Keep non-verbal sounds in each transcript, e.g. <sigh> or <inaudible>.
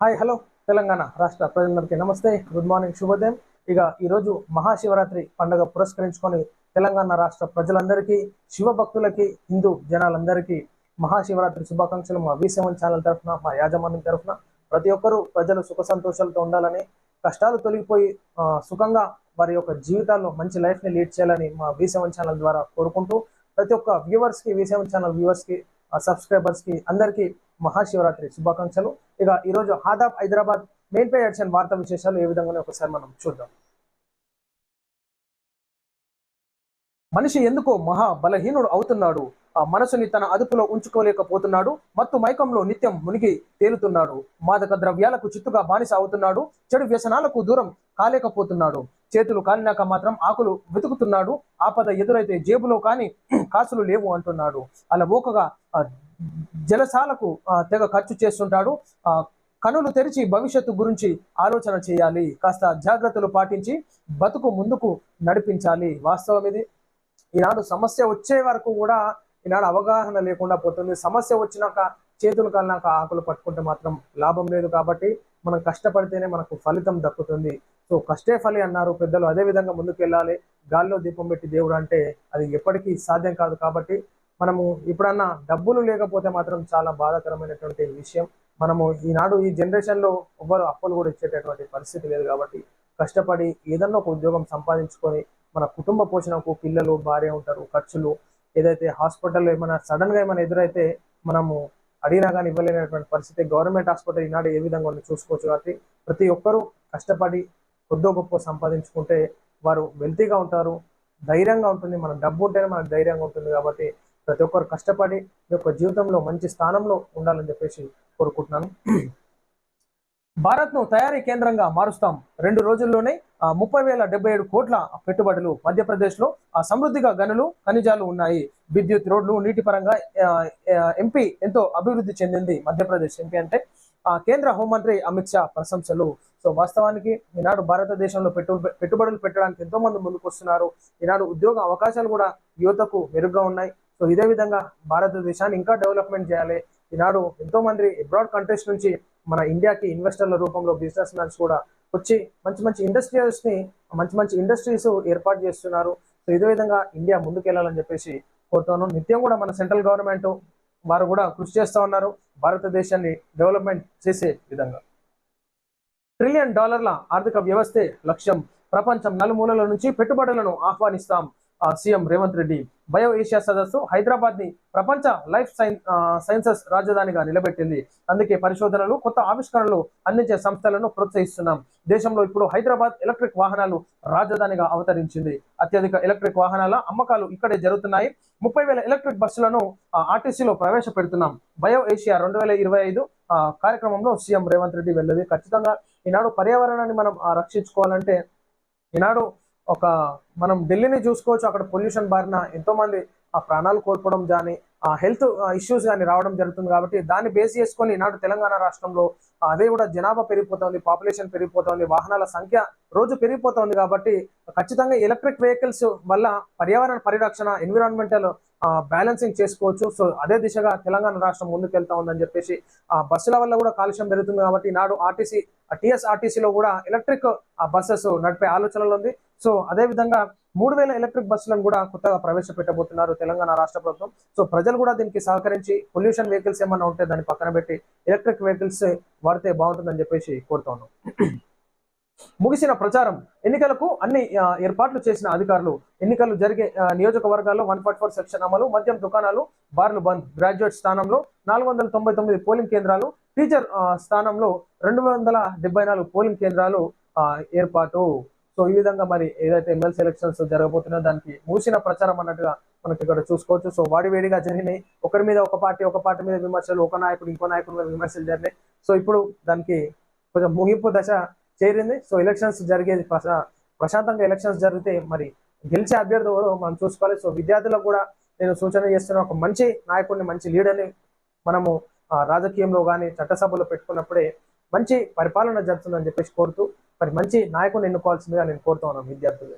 Hi hello Telangana రాష్ట్ర ప్రజలందరికీ నమస్తే. గుడ్ మార్నింగ్ శుభోదయం. ఇక ఈరోజు మహాశివరాత్రి పండుగ పురస్కరించుకొని తెలంగాణ రాష్ట్ర ప్రజలందరికీ శివ భక్తులకి హిందూ జనాలందరికీ మహాశివరాత్రి శుభాకాంక్షలు మా వి ఛానల్ తరఫున మా యాజమాన్యం తరఫున. ప్రతి ఒక్కరూ ప్రజలు సుఖ సంతోషాలతో ఉండాలని కష్టాలు తొలగిపోయి సుఖంగా వారి యొక్క జీవితాల్లో మంచి లైఫ్ని లీడ్ చేయాలని మా వి ఛానల్ ద్వారా కోరుకుంటూ ప్రతి ఒక్క వ్యూవర్స్కి వి ఛానల్ వ్యూవర్స్కి సబ్స్క్రైబర్స్కి అందరికీ మహాశివరాత్రి శుభాకాంక్షలు. ఇక ఈరోజు ఆదాబ్ హైదరాబాద్ మెయిన్ పే యాక్షన్ వార్త విశేషాలు ఏ విధంగానే ఒకసారి మనం చూద్దాం. మనిషి ఎందుకో మహా బలహీనుడు అవుతున్నాడు. ఆ మనసుని తన అదుపులో ఉంచుకోలేకపోతున్నాడు. మత్తు మైకంలో నిత్యం మునిగి తేలుతున్నాడు. మాదక ద్రవ్యాలకు చిత్తుగా బానిస అవుతున్నాడు. చెడు వ్యసనాలకు దూరం కాలేకపోతున్నాడు. చేతులు కాలినాక మాత్రం ఆకులు వెతుకుతున్నాడు. ఆపద ఎదురైతే జేబులో కానీ <clears throat> కాసులు లేవు అంటున్నాడు. అలా ఓకగా జలసాలకు తెగ ఖర్చు చేస్తుంటాడు. కనులు తెరిచి భవిష్యత్తు గురించి ఆలోచన చేయాలి. కాస్త జాగ్రత్తలు పాటించి బతుకు ముందుకు నడిపించాలి. వాస్తవం ఇది. ఈనాడు సమస్య వచ్చే వరకు కూడా ఈనాడు అవగాహన లేకుండా పోతుంది. సమస్య వచ్చినాక చేతులు కాలినాక ఆకులు పట్టుకుంటే మాత్రం లాభం లేదు కాబట్టి మనం కష్టపడితేనే మనకు ఫలితం దక్కుతుంది. సో కష్టే ఫలి అన్నారు పెద్దలు. అదే విధంగా ముందుకు వెళ్ళాలి గాల్లో దీపం పెట్టి దేవుడు అంటే అది ఎప్పటికీ సాధ్యం కాదు కాబట్టి మనము ఇప్పుడన్నా డబ్బులు లేకపోతే మాత్రం చాలా బాధాకరమైనటువంటి విషయం. మనము ఈనాడు ఈ జనరేషన్లో ఎవ్వరు అప్పులు కూడా ఇచ్చేటటువంటి పరిస్థితి లేదు కాబట్టి కష్టపడి ఏదన్నా ఒక ఉద్యోగం సంపాదించుకొని మన కుటుంబ పోషణకు పిల్లలు భార్య ఉంటారు ఖర్చులు ఏదైతే హాస్పిటల్లో ఏమైనా సడన్గా ఏమైనా ఎదురైతే మనము అడిగినా కానీ ఇవ్వలేనటువంటి పరిస్థితి గవర్నమెంట్ హాస్పిటల్ ఈనాడు ఏ విధంగా ఉందో చూసుకోవచ్చు కాబట్టి ప్రతి ఒక్కరూ కష్టపడి కొద్దో గొప్ప సంపాదించుకుంటే వారు వెల్తీగా ఉంటారు ధైర్యంగా ఉంటుంది. మన డబ్బు ఉంటేనే మనకు ధైర్యంగా ఉంటుంది కాబట్టి ప్రతి ఒక్కరు కష్టపడి యొక్క జీవితంలో మంచి స్థానంలో ఉండాలని చెప్పేసి కోరుకుంటున్నాను. భారత్ను తయారీ కేంద్రంగా మారుస్తాం. రెండు రోజుల్లోనే ఆ, ముప్పై వేల డెబ్బై ఏడు కోట్ల పెట్టుబడులు మధ్యప్రదేశ్లో ఆ, సమృద్ధిగా గనులు ఖనిజాలు ఉన్నాయి. విద్యుత్ రోడ్లు నీటి పరంగా ఎంపీ ఎంతో అభివృద్ధి చెందింది మధ్యప్రదేశ్ ఎంపీ అంటే ఆ, కేంద్ర హోంమంత్రి అమిత్ షా ప్రశంసలు. సో వాస్తవానికి ఈనాడు భారతదేశంలో పెట్టు పెట్టుబడులు పెట్టడానికి ఎంతో మంది ముందుకు వస్తున్నారు ఈనాడు ఉద్యోగ అవకాశాలు కూడా యువతకు మెరుగ్గా ఉన్నాయి. సో ఇదే విధంగా భారతదేశాన్ని ఇంకా డెవలప్మెంట్ చేయాలి. ఈనాడు ఎంతో మంది అబ్రాడ్ కంట్రీస్ నుంచి మన ఇండియాకి ఇన్వెస్టర్ల రూపంలో బిజినెస్ మ్యాన్స్ కూడా వచ్చి మంచి మంచి ఇండస్ట్రియల్స్ని మంచి మంచి ఇండస్ట్రీస్ ఏర్పాటు చేస్తున్నారు. సో ఇదే విధంగా ఇండియా ముందుకెళ్ళాలని చెప్పేసి కోరుతాను నిత్యం కూడా మన సెంట్రల్ గవర్నమెంట్ వారు కూడా కృషి చేస్తూ ఉన్నారు. భారతదేశాన్ని డెవలప్మెంట్ చేసే విధంగా. ట్రిలియన్ డాలర్ల ఆర్థిక వ్యవస్థే లక్ష్యం. ప్రపంచం నలుమూలల నుంచి పెట్టుబడులను ఆహ్వానిస్తాం. CM Revanth Reddy bio Asia సదస్సు హైదరాబాద్ని ప్రపంచ లైఫ్ సైన్సెస్ రాజధానిగా నిలబెట్టింది. అందుకే పరిశోధనలు కొత్త ఆవిష్కరణలు అందించే సంస్థలను ప్రోత్సహిస్తున్నాం. దేశంలో ఇప్పుడు హైదరాబాద్ ఎలక్ట్రిక్ వాహనాలు రాజధానిగా అవతరించింది. అత్యధిక ఎలక్ట్రిక్ వాహనాల అమ్మకాలు ఇక్కడే జరుగుతున్నాయి. ముప్పై వేల ఎలక్ట్రిక్ బస్సులను ఆర్టీసీలో ప్రవేశపెడుతున్నాం. బయో ఏషియా రెండు వేల ఇరవై ఐదు కార్యక్రమంలో సీఎం రేవంత్ రెడ్డి వెళ్ళేది. ఖచ్చితంగా ఈనాడు పర్యావరణాన్ని మనం రక్షించుకోవాలంటే ఈనాడు ఒక మనం ఢిల్లీని చూసుకోవచ్చు అక్కడ పొల్యూషన్ బారిన ఎంతో మంది ఆ ప్రాణాలు కోల్పోవడం కానీ హెల్త్ ఇష్యూస్ కానీ రావడం జరుగుతుంది కాబట్టి దాన్ని బేస్ చేసుకొని ఈనాడు తెలంగాణ రాష్ట్రంలో అదే కూడా జనాభా పెరిగిపోతుంది పాపులేషన్ పెరిగిపోతుంది వాహనాల సంఖ్య రోజు పెరిగిపోతుంది కాబట్టి ఖచ్చితంగా ఎలక్ట్రిక్ వెహికల్స్ వల్ల పర్యావరణ పరిరక్షణ ఎన్విరాన్మెంటల్ బ్యాలెన్సింగ్ చేసుకోవచ్చు. సో అదే దిశగా తెలంగాణ రాష్ట్రం ముందుకెళ్తా ఉందని చెప్పేసి ఆ బస్సుల వల్ల కూడా కాలుష్యం పెరుగుతుంది కాబట్టి నాడు ఆర్టీసీ టిఎస్ఆర్టీసీలో కూడా ఎలక్ట్రిక్ బస్సెస్ నడిపే ఆలోచనలు ఉంది. సో అదే విధంగా మూడు వేల ఎలక్ట్రిక్ బస్సులను కూడా కొత్తగా ప్రవేశపెట్టబోతున్నారు తెలంగాణ రాష్ట్ర ప్రభుత్వం. సో ప్రజలు కూడా దీనికి సహకరించి పొల్యూషన్ వెహికల్స్ ఏమన్నా ఉంటే దాన్ని పక్కన పెట్టి ఎలక్ట్రిక్ వెహికల్స్ వాడితే బాగుంటుందని చెప్పేసి కోరుతాను ముగిసిన ప్రచారం. ఎన్నికలకు అన్ని ఏర్పాట్లు చేసిన అధికారులు ఎన్నికలు జరిగే నియోజకవర్గాల్లో వన్ ఫార్టీ ఫోర్ సెక్షన్ అమలు మద్యం దుకాణాలు బార్లు బంద్ గ్రాడ్యుయేట్ స్థానంలో నాలుగు వందల తొంభై తొమ్మిది పోలింగ్ కేంద్రాలు టీచర్ స్థానంలో రెండు వందల డెబ్బై నాలుగు పోలింగ్ కేంద్రాలు ఏర్పాటు. సో ఈ విధంగా మరి ఏదైతే ఎమ్మెల్సీ ఎలక్షన్స్ జరగబోతున్నాయో దానికి మూసిన ప్రచారం అన్నట్టుగా మనకి ఇక్కడ చూసుకోవచ్చు. సో వాడివేడిగా జరిగినాయి. ఒకరి మీద ఒక పార్టీ ఒక పార్టీ మీద విమర్శలు ఒక నాయకుడు ఇంకో నాయకుడి మీద విమర్శలు జరిగినాయి. సో ఇప్పుడు దానికి కొంచెం ముగింపు దశ చేరింది. సో ఎలక్షన్స్ జరిగేది ప్రశా- ప్రశాంతంగా ఎలక్షన్స్ జరిగితే మరి గెలిచే అభ్యర్థి ఎవరో మనం చూసుకోవాలి. సో విద్యార్థులకు కూడా నేను సూచన చేస్తున్న ఒక మంచి నాయకుడిని మంచి లీడర్ని మనము ఆ, రాజకీయంలో కానీ చట్టసభలో పెట్టుకున్నప్పుడే మంచి పరిపాలన జరుగుతుందని చెప్పేసి కోరుతూ మరి మంచి నాయకుని ఎన్నుకోవాల్సిందిగా నేను కోరుతున్నాను విద్యార్థులు.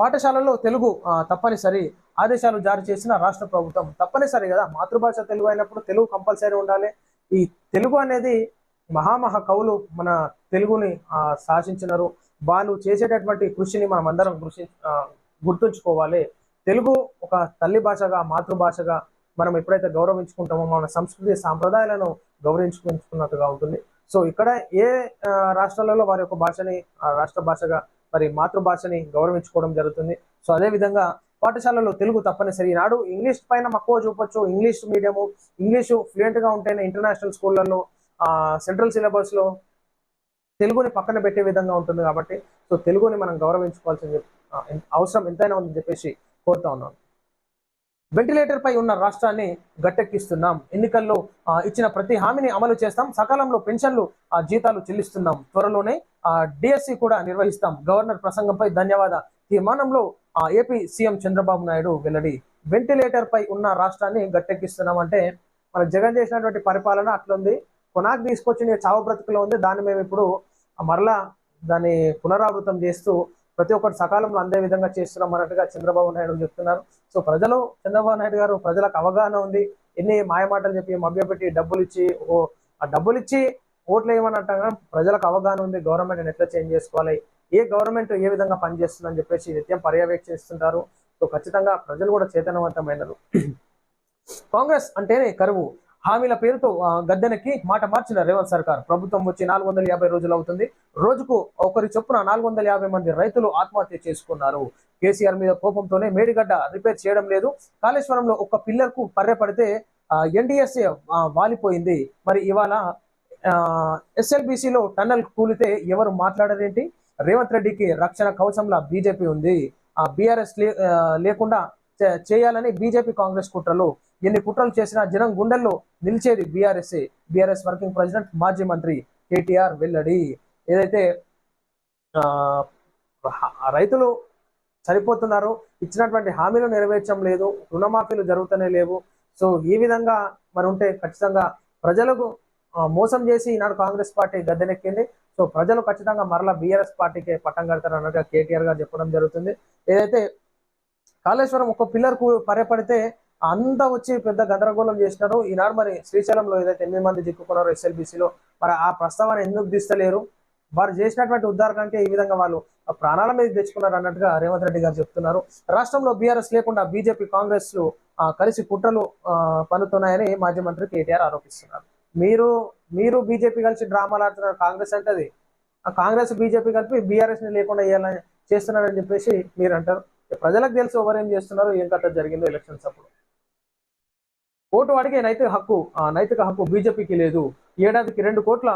పాఠశాలల్లో తెలుగు తప్పనిసరి ఆదేశాలు జారీ చేసిన రాష్ట్ర ప్రభుత్వం తప్పనిసరి కదా. మాతృభాష తెలుగు అయినప్పుడు తెలుగు కంపల్సరీ ఉండాలి. ఈ తెలుగు అనేది మహామహా కవులు మన తెలుగుని శాసించినారు. వాళ్ళు చేసేటటువంటి కృషిని మనం అందరం కృషి గుర్తుంచుకోవాలి. తెలుగు ఒక తల్లి భాషగా మాతృభాషగా మనం ఎప్పుడైతే గౌరవించుకుంటామో మన సంస్కృతి సాంప్రదాయాలను గౌరవించుకుంటున్నట్టుగా ఉంటుంది. సో ఇక్కడ ఏ రాష్ట్రాలలో వారి యొక్క భాషని ఆ, రాష్ట్ర భాషగా మరి మాతృభాషని గౌరవించుకోవడం జరుగుతుంది. సో అదే విధంగా పాఠశాలలో తెలుగు తప్పనిసరి. ఈనాడు ఇంగ్లీష్ పైన మక్కువ చూపొచ్చు. ఇంగ్లీష్ మీడియము ఇంగ్లీషు ఫ్లూయెంట్గా ఉంటేనే ఇంటర్నేషనల్ స్కూళ్ళల్లో సెంట్రల్ సిలబస్లో తెలుగుని పక్కన పెట్టే విధంగా ఉంటుంది కాబట్టి సో తెలుగుని మనం గౌరవించుకోవాల్సింది అవసరం ఎంతైనా ఉందని చెప్పేసి కోరుతా ఉన్నాను. వెంటిలేటర్ పై ఉన్న రాష్ట్రాన్ని గట్టెక్కిస్తున్నాం. ఎన్నికల్లో ఇచ్చిన ప్రతి హామీని అమలు చేస్తాం. సకాలంలో పెన్షన్లు ఆ, జీతాలు చెల్లిస్తున్నాం. త్వరలోనే డిఎస్సి కూడా నిర్వహిస్తాం. గవర్నర్ ప్రసంగంపై ధన్యవాద. తీర్మానంలో ఏపీ సీఎం చంద్రబాబు నాయుడు వెల్లడి. వెంటిలేటర్ పై ఉన్న రాష్ట్రాన్ని గట్టెక్కిస్తున్నాం అంటే మన జగన్ చేసినటువంటి పరిపాలన అట్లుంది. కొనాకు తీసుకొచ్చిన చావ బ్రతుకులో ఉంది. దాన్ని మేము ఇప్పుడు మరలా దాన్ని పునరావృతం చేస్తూ ప్రతి ఒక్కటి సకాలంలో అందే విధంగా చేస్తున్నాం అన్నట్టుగా చంద్రబాబు నాయుడు చెప్తున్నారు. సో ప్రజలు చంద్రబాబు నాయుడు గారు ప్రజలకు అవగాహన ఉంది. ఎన్ని మాయమాటలు చెప్పి మభ్యపెట్టి డబ్బులు ఇచ్చి ఓ ఆ డబ్బులు ఇచ్చి ఓట్లు వేయమని అంటాం ప్రజలకు అవగాహన ఉంది. గవర్నమెంట్ ఎట్లా చేంజ్ చేసుకోవాలి. ఏ గవర్నమెంట్ ఏ విధంగా పనిచేస్తుందని చెప్పేసి నిత్యం పర్యవేక్షిస్తుంటారు సో ఖచ్చితంగా ప్రజలు కూడా చేతనవంతమైనరు కాంగ్రెస్ అంటేనే కరువు. హామీల పేరుతో గద్దెనకి గద్దెనెక్కి మాట మార్చిన రేవంత్ సర్కార్. ప్రభుత్వం వచ్చి నాలుగు వందల యాభై రోజులు అవుతుంది. రోజుకు ఒకరి చొప్పున నాలుగు వందల యాభై మంది రైతులు ఆత్మహత్య చేసుకున్నారు. కేసీఆర్ మీద కోపంతోనే మేడిగడ్డ రిపేర్ చేయడం లేదు. కాళేశ్వరంలో ఒక పిల్లర్కు పర్రె పడితే ఎన్డీఎస్ఏ వాలిపోయింది. మరి ఇవాళ ఎస్ఎల్బిసిలో టన్నెల్ కూలితే ఎవరు మాట్లాడరేంటి? రేవంత్ రెడ్డికి రక్షణ కవచంలా బీజేపీ ఉంది. ఆ బీఆర్ఎస్ లేకుండా చే- చేయాలని బీజేపీ కాంగ్రెస్ కుట్రలు. ఎన్ని కుట్రలు చేసినా జనం గుండెల్లో నిలిచేది బీఆర్ఎస్ బీఆర్ఎస్ వర్కింగ్ ప్రెసిడెంట్ మాజీ మంత్రి కేటీఆర్ వెల్లడి. ఏదైతే రైతులు చనిపోతున్నారు ఇచ్చినటువంటి హామీలు నెరవేర్చడం లేదు రుణమాఫీలు జరుగుతూనే లేవు. సో ఈ విధంగా మరి ఉంటే ఖచ్చితంగా ప్రజలకు మోసం చేసి ఈనాడు కాంగ్రెస్ పార్టీ గద్దెనెక్కింది. సో ప్రజలు ఖచ్చితంగా మరలా బీఆర్ఎస్ పార్టీకి పట్టం కడతారు అన్నట్టుగా కేటీఆర్ గారు చెప్పడం జరుగుతుంది. ఏదైతే కాళేశ్వరం ఒక పిల్లర్కు అంతా వచ్చి పెద్ద గందరగోళం చేసినారు. ఈనాడు మరి శ్రీశైలంలో ఏదైతే ఎనిమిది మంది చిక్కుకున్నారో ఎస్ఎల్బిసిలో మరి ఆ ప్రస్తావన ఎందుకు తీస్తలేరు? వారు చేసినటువంటి ఉద్దారకానికి ఈ విధంగా వాళ్ళు ఆ ప్రాణాల మీద తెచ్చుకున్నారు అన్నట్టుగా రేవంత్ రెడ్డి గారు చెప్తున్నారు. రాష్ట్రంలో బీఆర్ఎస్ లేకుండా బీజేపీ కాంగ్రెస్ కలిసి కుట్రలు ఆ, పన్నుతున్నాయని మాజీ మంత్రి కేటీఆర్ ఆరోపిస్తున్నారు. మీరు మీరు బీజేపీ కలిసి డ్రామాలు ఆడుతున్నారు. కాంగ్రెస్ అంటే అది. ఆ కాంగ్రెస్ బీజేపీ కలిపి బీఆర్ఎస్ని లేకుండా చేయాలని చేస్తున్నారని చెప్పేసి మీరు అంటారు ప్రజలకు తెలుసు ఎవరు ఏం చేస్తున్నారు ఏం కథ జరిగిందో ఎలక్షన్స్ అప్పుడు. ఓటు అడిగే నైతిక హక్కు నైతిక హక్కు బీజేపీకి లేదు. ఏడాదికి రెండు కోట్ల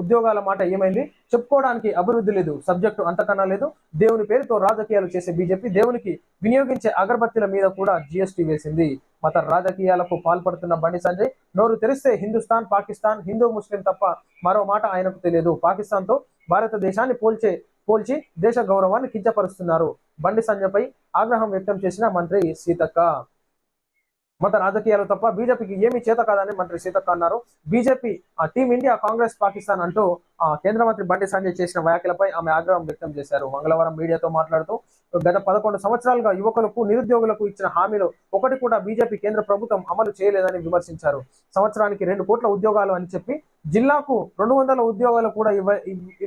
ఉద్యోగాల మాట ఏమైంది? చెప్పుకోవడానికి అభివృద్ధి లేదు. సబ్జెక్టు అంతకన్నా లేదు. దేవుని పేరుతో రాజకీయాలు చేసే బీజేపీ దేవునికి వినియోగించే అగరబత్తీల మీద కూడా జిఎస్టీ వేసింది. మత రాజకీయాలకు పాల్పడుతున్న బండి సంజయ్ నోరు తెరిస్తే హిందుస్థాన్ పాకిస్తాన్ హిందూ ముస్లిం తప్ప మరో మాట ఆయనకు తెలియదు. పాకిస్తాన్తో భారతదేశాన్ని పోల్చే పోల్చి దేశ గౌరవాన్ని కించపరుస్తున్నారు. బండి సంజయ్పై ఆగ్రహం వ్యక్తం చేసిన మంత్రి సీతక్క. మత రాజకీయాలు తప్ప బీజేపీకి ఏమీ చేత కాదని మంత్రి సీతక్క అన్నారు. బీజేపీ ఆ టీం ఇండియా కాంగ్రెస్ పాకిస్తాన్ అంటూ ఆ కేంద్ర మంత్రి బండి సంజయ్ చేసిన వ్యాఖ్యలపై ఆమె ఆగ్రహం వ్యక్తం చేశారు. మంగళవారం మీడియాతో మాట్లాడుతూ గత పదకొండు సంవత్సరాలుగా యువకులకు నిరుద్యోగులకు ఇచ్చిన హామీలు ఒకటి కూడా బీజేపీ కేంద్ర ప్రభుత్వం అమలు చేయలేదని విమర్శించారు. సంవత్సరానికి రెండు కోట్ల ఉద్యోగాలు అని చెప్పి జిల్లాకు రెండు వందల ఉద్యోగాలు కూడా ఇవ్వ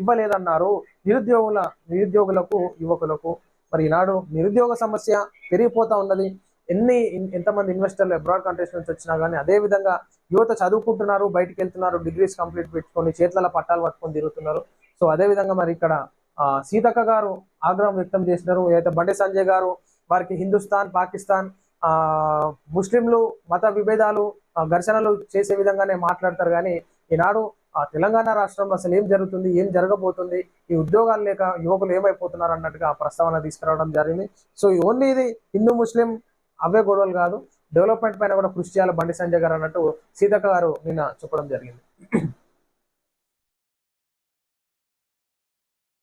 ఇవ్వలేదన్నారు. నిరుద్యోగుల నిరుద్యోగులకు యువకులకు మరి ఈనాడు నిరుద్యోగ సమస్య పెరిగిపోతా ఉన్నది. ఎన్ని ఎంతమంది ఇన్వెస్టర్లు అబ్రాడ్ కంట్రీస్ నుంచి వచ్చినా కానీ అదే విధంగా యువత చదువుకుంటున్నారు బయటికి వెళ్తున్నారు డిగ్రీస్ కంప్లీట్ పెట్టుకొని చేతుల పట్టాలు పట్టుకొని తిరుగుతున్నారు. సో అదే విధంగా మరి ఇక్కడ సీతక్క గారు ఆగ్రహం వ్యక్తం చేసినారు. ఏదైతే బండి సంజయ్ గారు వారికి హిందుస్థాన్ పాకిస్తాన్ ముస్లింలు మత విభేదాలు ఘర్షణలు చేసే విధంగానే మాట్లాడతారు. కానీ ఈనాడు ఆ తెలంగాణ రాష్ట్రంలో అసలు ఏం జరుగుతుంది ఏం జరగబోతుంది ఈ ఉద్యోగాలు లేక యువకులు ఏమైపోతున్నారు అన్నట్టుగా ఆ ప్రస్తావన తీసుకురావడం జరిగింది. సో ఓన్లీ ఇది హిందూ ముస్లిం అవే గొడవలు కాదు. డెవలప్మెంట్ పైన కూడా కృషి చేయాలి బండి సంజయ్ గారు అన్నట్టు సీతక్క గారు నిన్న చెప్పడం జరిగింది.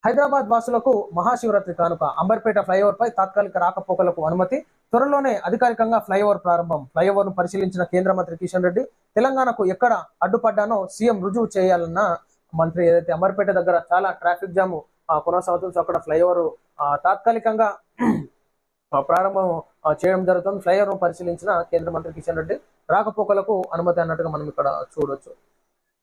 హైదరాబాద్ వాసులకు మహాశివరాత్రి కానుక. అంబర్పేట ఫ్లైఓవర్ పై తాత్కాలిక రాకపోకలకు అనుమతి. త్వరలోనే అధికారికంగా ఫ్లైఓవర్ ప్రారంభం. ఫ్లైఓవర్ను పరిశీలించిన కేంద్ర మంత్రి కిషన్ రెడ్డి తెలంగాణకు ఎక్కడ అడ్డుపడ్డానో సీఎం రుజువు చేయాలన్న మంత్రి ఏదైతే అంబర్పేట దగ్గర చాలా ట్రాఫిక్ జామ్ ఆ, కొనసాగుతుంది. సో అక్కడ ఫ్లైఓవర్ తాత్కాలికంగా ప్రారంభం చేయడం జరుగుతుంది. ఫ్లైఓవర్ పరిశీలించిన కేంద్ర మంత్రి కిషన్ రెడ్డి రాకపోకలకు అనుమతి అన్నట్టుగా మనం ఇక్కడ చూడొచ్చు.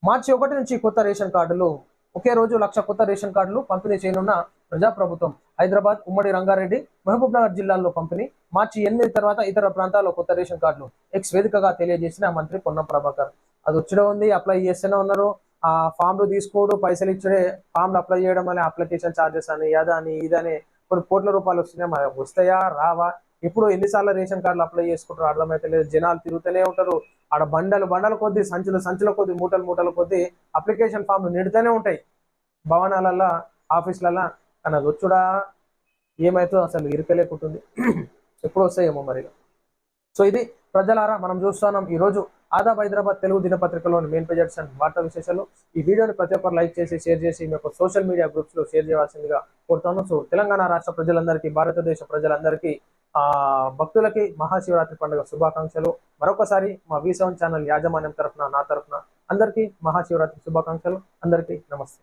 మార్చి ఒకటి నుంచి కొత్త రేషన్ కార్డులు ఒకే రోజు లక్ష కొత్త రేషన్ కార్డులు పంపిణీ చేయనున్న ప్రజాప్రభుత్వం హైదరాబాద్ ఉమ్మడి రంగారెడ్డి మహబూబ్ నగర్ జిల్లాల్లో పంపిణీ. మార్చి ఎనిమిది తర్వాత ఇతర ప్రాంతాల్లో కొత్త రేషన్ కార్డులు ఎక్స్ వేదికగా తెలియజేసిన మంత్రి పొన్నం ప్రభాకర్. అది వచ్చడం ఉంది అప్లై చేస్తూనే ఉన్నారు. ఆ ఫామ్లు తీసుకోడు పైసలు ఇచ్చే ఫామ్లు అప్లై చేయడం అనే అప్లికేషన్ ఛార్జెస్ అని అదని ఇదని కొన్ని కోట్ల రూపాయలు వస్తున్నాయి మరి వస్తాయా రావా? ఇప్పుడు ఎన్నిసార్లు రేషన్ కార్డులు అప్లై చేసుకుంటారు అర్థమైతే లేదు. జనాలు తిరుగుతూనే ఉంటారు. ఆడ బండలు బండల కొద్దీ సంచులు సంచుల కొద్దీ మూటలు మూటల కొద్దీ అప్లికేషన్ ఫామ్లు నిడుతూనే ఉంటాయి. భవనాలల్లో ఆఫీసులల్లో. కానీ అది వచ్చుడా? ఏమైతే అసలు ఇరుకలేకుంటుంది. <clears throat> ఎప్పుడు వస్తాయేమో మరి సో ఇది ప్రజలారా మనం చూస్తున్నాం. ఈ రోజు ఆదాబ్ హైదరాబాద్ తెలుగు దినపత్రికలోని మెయిన్ పేజెస్ అండ్ వార్తా విశేషాలు. ఈ వీడియోని ప్రతి ఒక్కరు లైక్ చేసి షేర్ చేసి మీ యొక్క సోషల్ మీడియా గ్రూప్స్లో షేర్ చేయాల్సిందిగా కోరుతాను సో తెలంగాణ రాష్ట్ర ప్రజలందరికీ భారతదేశ ప్రజలందరికీ ఆ భక్తులకి మహాశివరాత్రి పండుగ శుభాకాంక్షలు. మరొకసారి మా వి ఛానల్ యాజమాన్యం తరఫున నా తరఫున అందరికీ మహాశివరాత్రి శుభాకాంక్షలు. అందరికీ నమస్తే.